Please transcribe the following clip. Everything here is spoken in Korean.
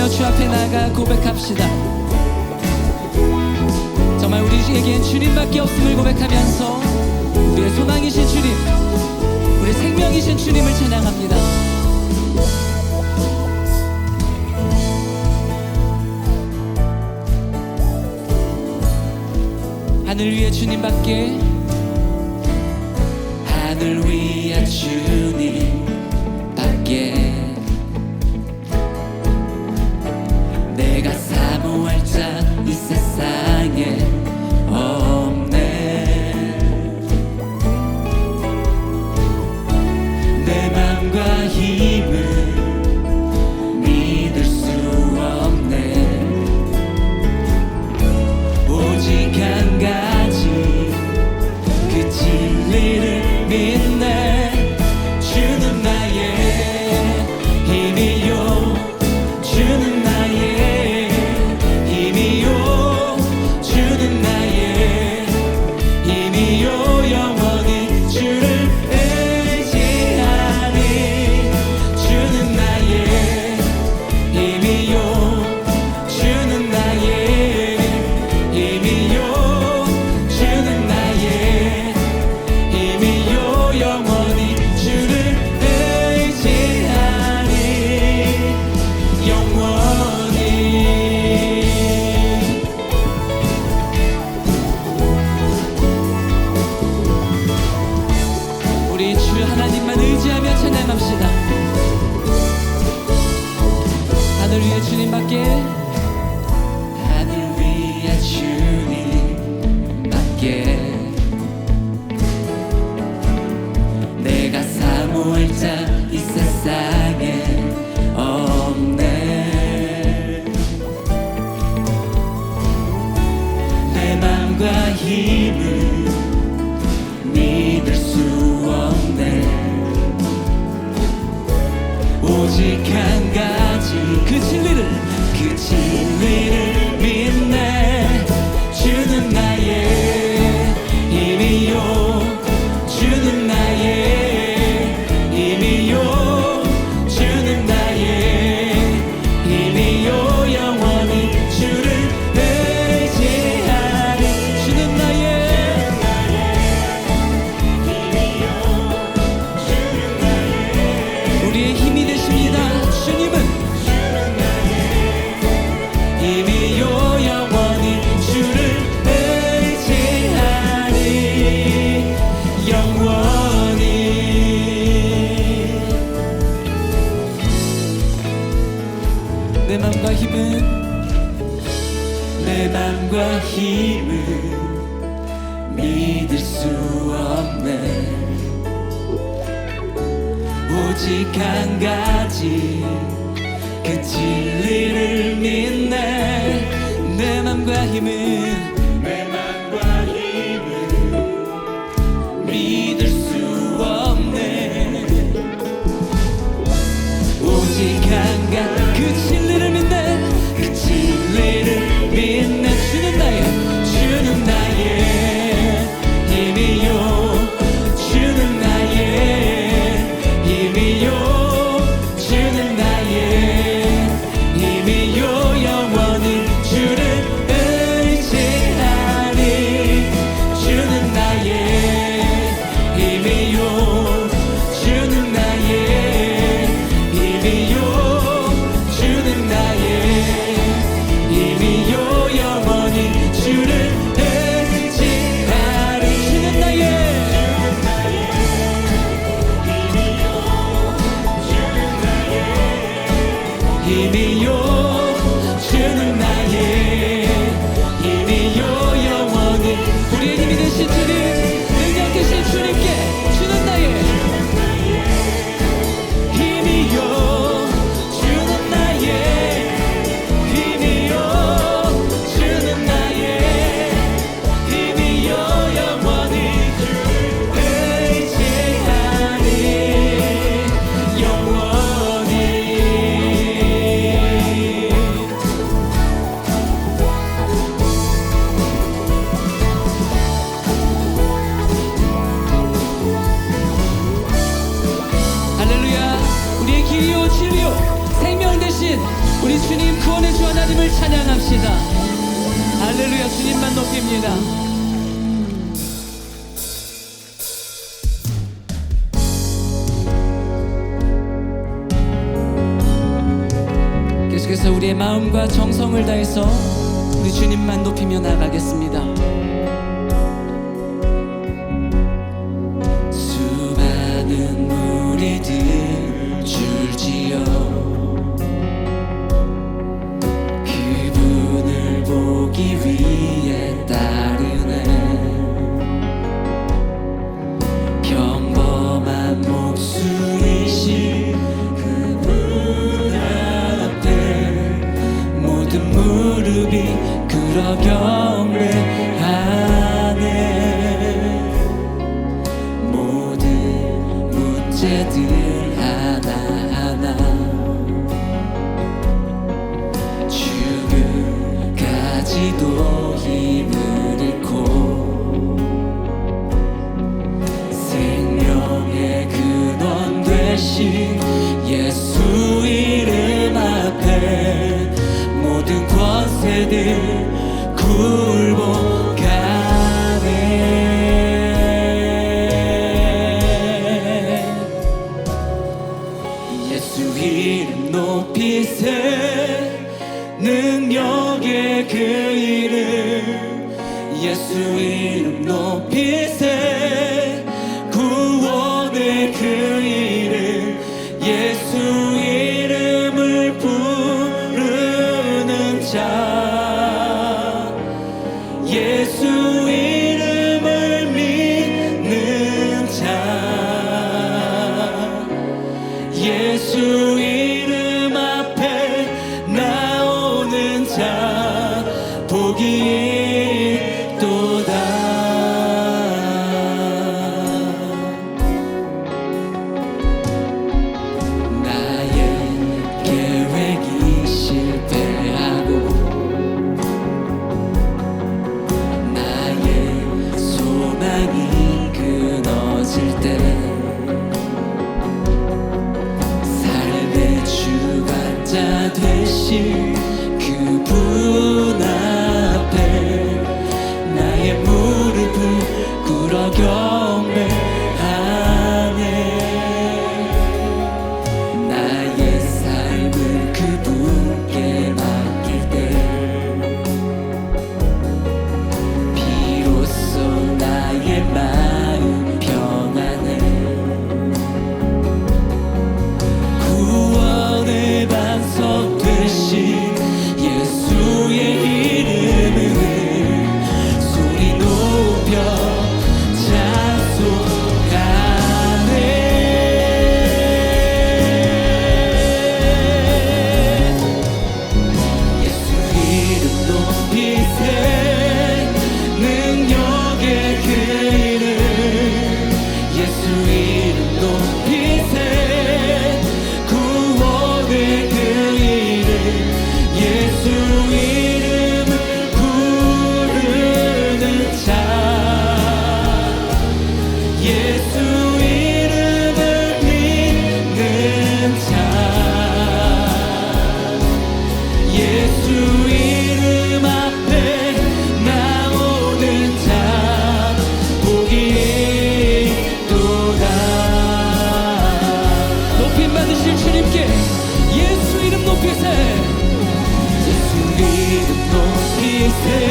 부르며 주 앞에 나가 고백합시다. 정말 우리에겐 주님밖에 없음을 고백하면서 우리의 소망이신 주님 우리의 생명이신 주님을 찬양합니다. 하늘 위에 주님밖에 하늘 위에 주님밖에. 한 가지. 그 진리를 그 진리를 믿네. 내 맘과 힘은 내 맘과 힘은 믿을 수 없네. 오직 한 가지 그 진리를 믿네. 내 맘과 힘은 하나님을 찬양합시다. 할렐루야 주님만 높입니다. 계속해서 우리의 마음과 정성을 다해서 우리 주님만 높이며 나가겠습니다. perdido. 想 say